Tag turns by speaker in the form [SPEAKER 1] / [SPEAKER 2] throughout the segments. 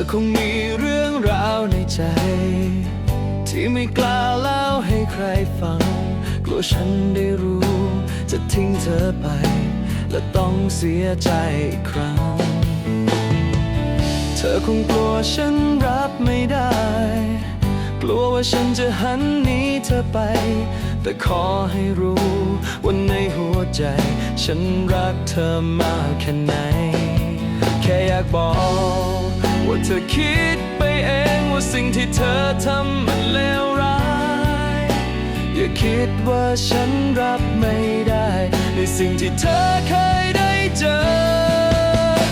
[SPEAKER 1] อคงมีเรื่องราวในใจ ที่ไม่กล้าเล่าให้ใครฟัง กลัวฉันได้รู้ จะทิ้งเธอไป และต้องเสียใจอีกครั้ง เธอคงกลัวฉันรับไม่ได้ กลัวว่าฉันจะหันหนีเธอไป แต่ขอให้รู้ว่าในหัวใจ ฉันรักเธอมากแค่ไหน แค่อยากบอก ว่าเธอคิดไปเองว่าสิ่งที่เธอทำมันเลวร้าย อย่าคิดว่าฉันรับไม่ได้ ในสิ่งที่เธอเคยได้เจอ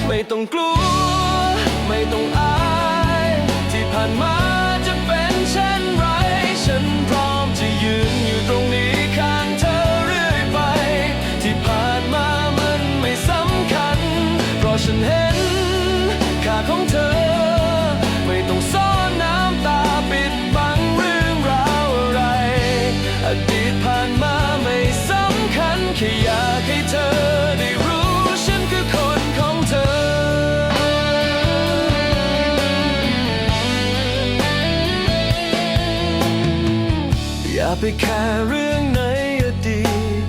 [SPEAKER 1] ไม่ต้องกลัว ไม่ต้องอาย ที่ผ่านมาจะเป็นเช่นไร ฉันพร้อมจะยืนอยู่ตรงนี้ข้างเธอเรื่อยไป ที่ผ่านมามันไม่สำคัญ เพราะฉันเห็น ของเธอ ไม่ต้องซ่อนน้ำตาปิดบังเรื่องราวอะไร อดีตผ่านมาไม่สำคัญแค่อยากให้เธอได้รู้ฉันคือคนของเธอ อย่าไปแค่เรื่องในอดีต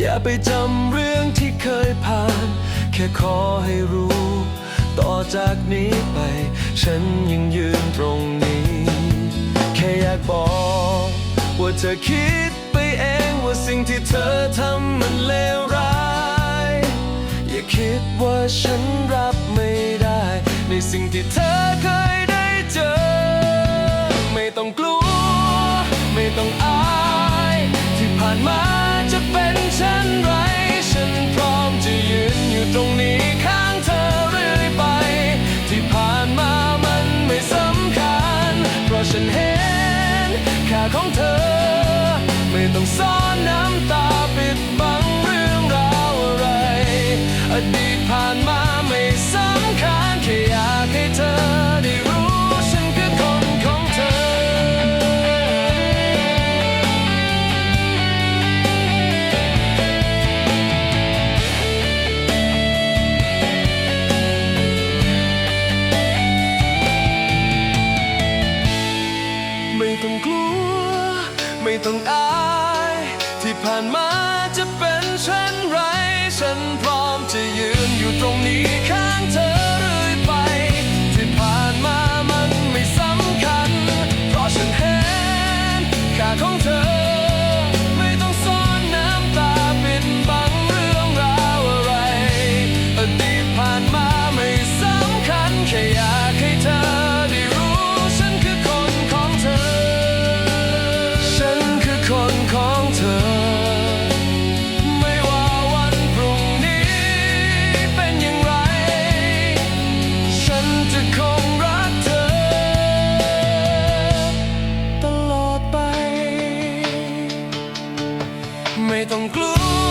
[SPEAKER 1] อย่าไปจำเรื่องที่เคยผ่าน แค่ขอให้รู้ จากนี้ไป ฉันยังยืนตรงนี้ แค่อยากบอกว่าเธอคิดไปเองว่าสิ่งที่เธอทำมันเลวร้าย อย่าคิดว่าฉันรับไม่ได้ ในสิ่งที่เธอเคยได้เจอ ไม่ต้องกลัว ไม่ต้องอายที่ผ่านมา ธอ ไม่ต้องซ่อนน้ำตาปิดบังเรื่องราวอะไร อดีตผ่านมาไม่สำคัญแค่อยากให้เธอได้รู้ฉันคืคนของเธอ ไม่ต้องกลัว ไม่ต้องอาย ที่ผ่านมาจะเป็นเช่นไร ฉันพร้อมจะยืนอยู่ตรงนี้ข้างเธอเรื่อยไป ที่ผ่านมามันไม่สำคัญ เพราะฉันเห็นค่าของเธอ ไม่ต้องกลัว